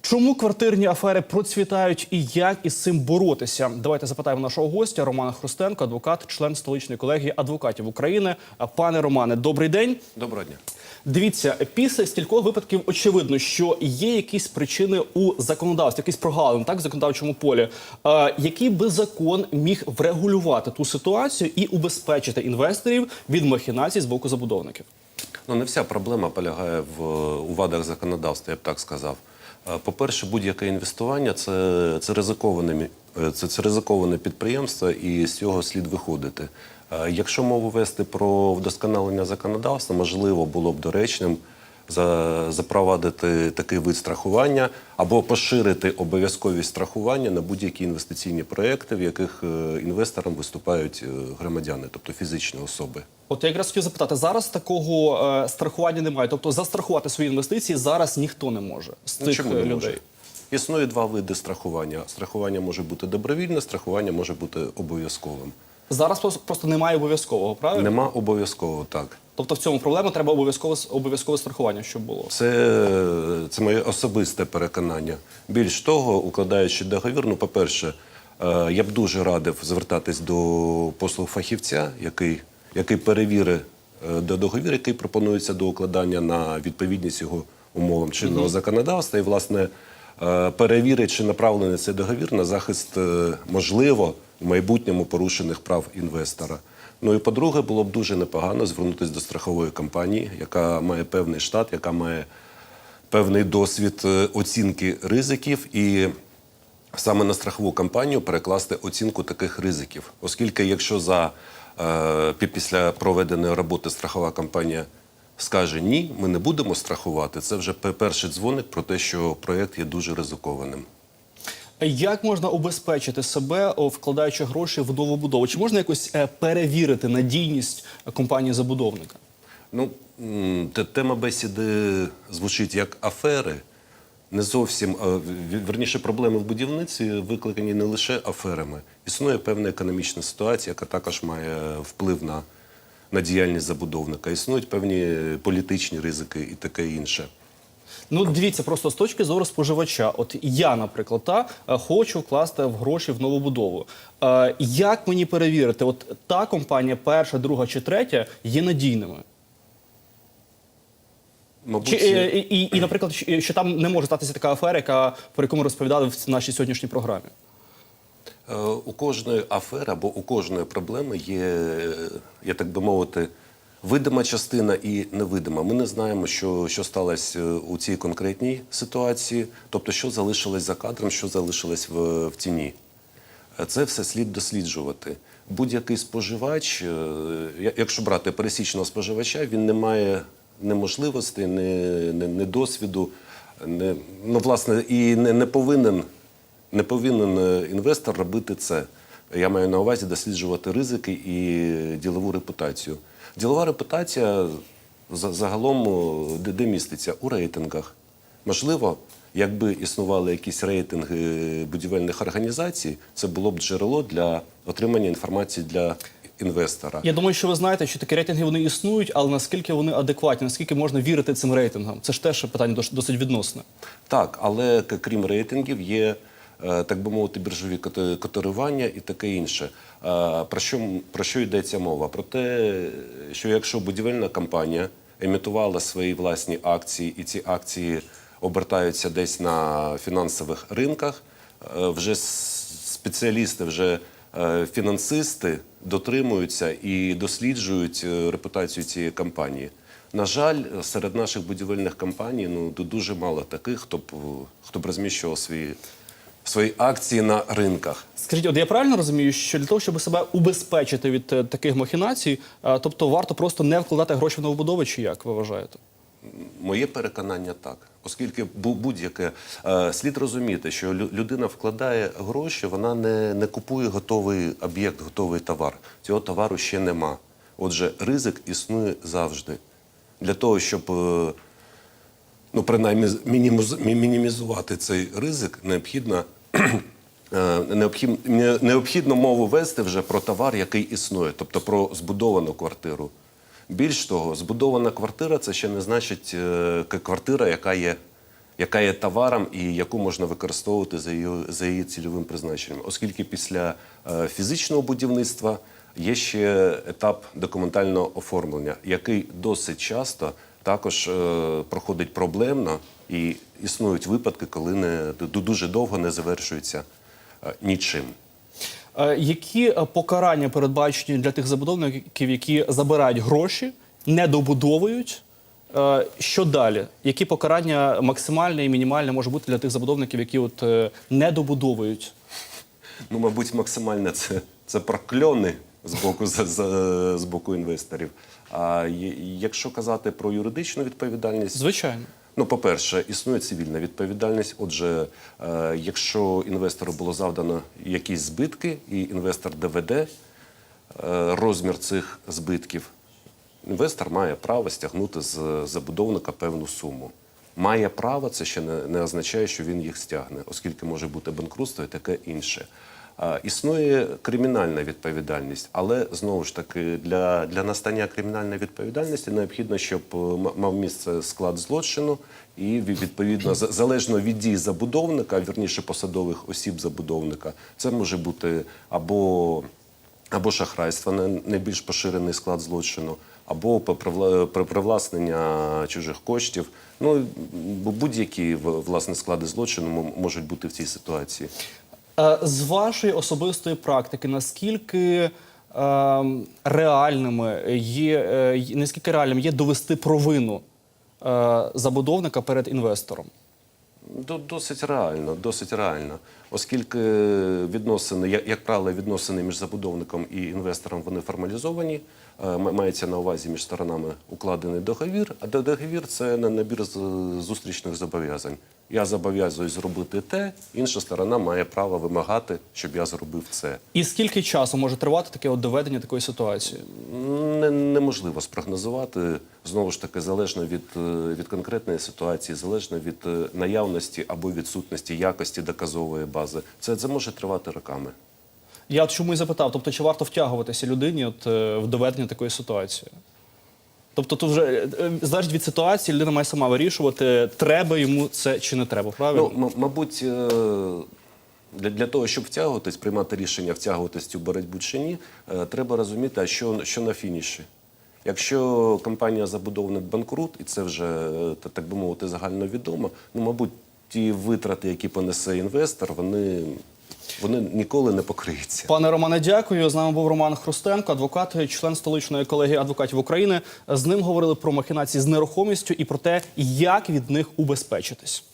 Чому квартирні афери процвітають і як із цим боротися? Давайте запитаємо нашого гостя Романа Хрустенко, адвокат, член столичної колегії адвокатів України. Пане Романе, добрий день. Доброго дня. Дивіться, після стількох випадків очевидно, що є якісь причини у законодавстві, якісь прогалини, так в законодавчому полі. Е, який би закон міг врегулювати ту ситуацію і убезпечити інвесторів від махінацій з боку забудовників? Ну не вся проблема полягає в у вадах законодавства, я б так сказав. Е, По-перше, будь-яке інвестування це, це, ризиковане, е, це, це ризиковане підприємство, і з цього слід виходити. Е, Якщо мову вести про вдосконалення законодавства, можливо, було б доречним запровадити такий вид страхування або поширити обов'язковість страхування на будь-які інвестиційні проекти, в яких е, інвестором виступають е, громадяни, тобто фізичні особи. От я якраз хотів запитати, зараз такого е, страхування немає. Тобто застрахувати свої інвестиції зараз ніхто не може з Ну, цих чому не людей. може? Існує два види страхування. Страхування може бути добровільне, страхування може бути обов'язковим. Зараз просто немає обов'язкового, правильно? Нема обов'язкового так. Тобто в цьому проблема треба обов'язкове обов'язкове страхування, щоб було. Це, це моє особисте переконання. Більш того, укладаючи договір, ну, по-перше, е, я б дуже радив звертатись до послуг фахівця, який, який перевірить е, до договір, який пропонується до укладання на відповідність його умовам чинного законодавства, і, власне, е, перевірить, чи направлений цей договір на захист, можливо, в майбутньому порушених прав інвестора. Ну і по-друге, було б дуже непогано звернутися до страхової компанії, яка має певний штат, яка має певний досвід е, оцінки ризиків, і саме на страхову компанію перекласти оцінку таких ризиків. Оскільки, якщо за е, після проведеної роботи страхова компанія скаже ні, ми не будемо страхувати, це вже перший дзвоник про те, що проєкт є дуже ризикованим. Як можна убезпечити себе, вкладаючи гроші в новобудову? Чи можна якось е, перевірити надійність компанії забудовника? Ну, тема бесіди звучить як афери. Не зовсім верніше, проблеми в будівництві викликані не лише аферами. Існує певна економічна ситуація, яка також має вплив на, на діяльність забудовника. Існують певні політичні ризики і таке інше. Ну, дивіться, просто з точки зору споживача. От я, наприклад, та е, хочу вкласти в гроші в новобудову. Е, як мені перевірити, от та компанія, перша, друга чи третя, є надійними? Мабуть, Чи, е, і, і, і, наприклад, що- що там не може статися така афера, яка про яку ми розповідали в нашій сьогоднішній програмі? Е, У кожної афери або у кожної проблеми є, е, я так би мовити, видима частина і невидима. Ми не знаємо, що, що сталося е, у цій конкретній ситуації, тобто, що залишилось за кадром, що залишилось в, в тіні. Е, Це все слід досліджувати. Будь-який споживач, е, якщо брати пересічного споживача, він не має ні можливостей, ні, ні, ні досвіду, не, ну, власне, і не, не повинен не повинен інвестор робити це. Я маю на увазі досліджувати ризики і ділову репутацію. Ділова репутація за- загалом де, де міститься у рейтингах. Можливо, якби існували якісь рейтинги будівельних організацій, це було б джерело для отримання інформації для інвестора. Я думаю, що ви знаєте, що такі рейтинги вони існують, але наскільки вони адекватні, наскільки можна вірити цим рейтингам? Це ж теж питання дос- досить відносне. Так, але крім рейтингів є, е, так би мовити, біржові коти- котирування і таке інше. Е, Про що, про що йдеться мова? Про те, що якщо будівельна компанія емітувала свої власні акції, і ці акції обертаються десь на фінансових ринках, е, вже спеціалісти, вже е, фінансисти дотримуються і досліджують е, репутацію цієї компанії. На жаль, серед наших будівельних компаній ну дуже мало таких, хто б хто б розміщував свої, свої акції на ринках. Скажіть, от я правильно розумію, що для того, щоб себе убезпечити від е, таких махінацій, е, тобто варто просто не вкладати гроші в новобудови, чи як ви вважаєте? Моє переконання так, оскільки будь-яке е, слід розуміти, що людина вкладає гроші, вона не, не купує готовий об'єкт, готовий товар. Цього товару ще нема. Отже, ризик існує завжди. Для того, щоб е, ну, принаймні мінімізувати цей ризик, необхідно, необхідно, необхідно мову вести вже про товар, який існує, тобто про збудовану квартиру. Більш того, збудована квартира це ще не значить е, квартира, яка є яка є товаром і яку можна використовувати за її, за її цільовим призначенням. Оскільки після е, фізичного будівництва є ще етап документального оформлення, який досить часто також е, проходить проблемно і існують випадки, коли не дуже довго не завершується е, нічим. Е, Які покарання передбачені для тих забудовників, які забирають гроші, не добудовують? Що далі? Які покарання максимальне і мінімальне може бути для тих забудовників, які от не добудовують? Ну, мабуть, максимально це, це прокльони з боку, з, з, з боку інвесторів. А якщо казати про юридичну відповідальність, Звичайно. Ну, по-перше, існує цивільна відповідальність. Отже, е, якщо інвестору було завдано якісь збитки, і інвестор доведе е, розмір цих збитків, інвестор має право стягнути з забудовника певну суму. Має право, це ще не, не означає, що він їх стягне, оскільки може бути банкрутство і таке інше. Існує кримінальна відповідальність, але знову ж таки для, для настання кримінальної відповідальності необхідно, щоб е, мав місце склад злочину, і відповідно за- залежно від дій забудовника, вірніше посадових осіб забудовника, це може бути або або шахрайство, найбільш поширений склад злочину, або привла- привласнення чужих коштів. Ну будь-які власне склади злочину можуть бути в цій ситуації. Е, З вашої особистої практики, наскільки е, реальними є, е, наскільки реальним є довести провину е, забудовника перед інвестором? Досить реально, досить реально, оскільки відносини, як, правило, відносини між забудовником і інвестором вони формалізовані. Мається на увазі між сторонами укладений договір. А до- договір це на- набір зустрічних зобов'язань. Я зобов'язуюсь зробити те, інша сторона має право вимагати, щоб я зробив це. І скільки часу може тривати таке от доведення такої ситуації? Не, неможливо спрогнозувати знову ж таки залежно від, е, від конкретної ситуації, залежно від е, наявності або відсутності якості доказової бази. Це, це може тривати роками. Я от чому і запитав, тобто чи варто втягуватися людині от, е, в доведення такої ситуації? Тобто тут вже е, е, залежить від ситуації, людина має сама вирішувати, треба йому це чи не треба, правильно? Ну, мабуть, е, для, для того, щоб втягуватись, приймати рішення втягуватись цю боротьбу чи ні, треба розуміти, що, що на фініші. Якщо компанія забудовник банкрут, і це вже так би мовити загальновідомо, ну мабуть, ті витрати, які понесе інвестор, вони, вони ніколи не покриються. Пане Романе, дякую. З нами був Роман Хрустенко, адвокат, член столичної колегії адвокатів України. З ним говорили про махінації з нерухомістю і про те, як від них убезпечитись.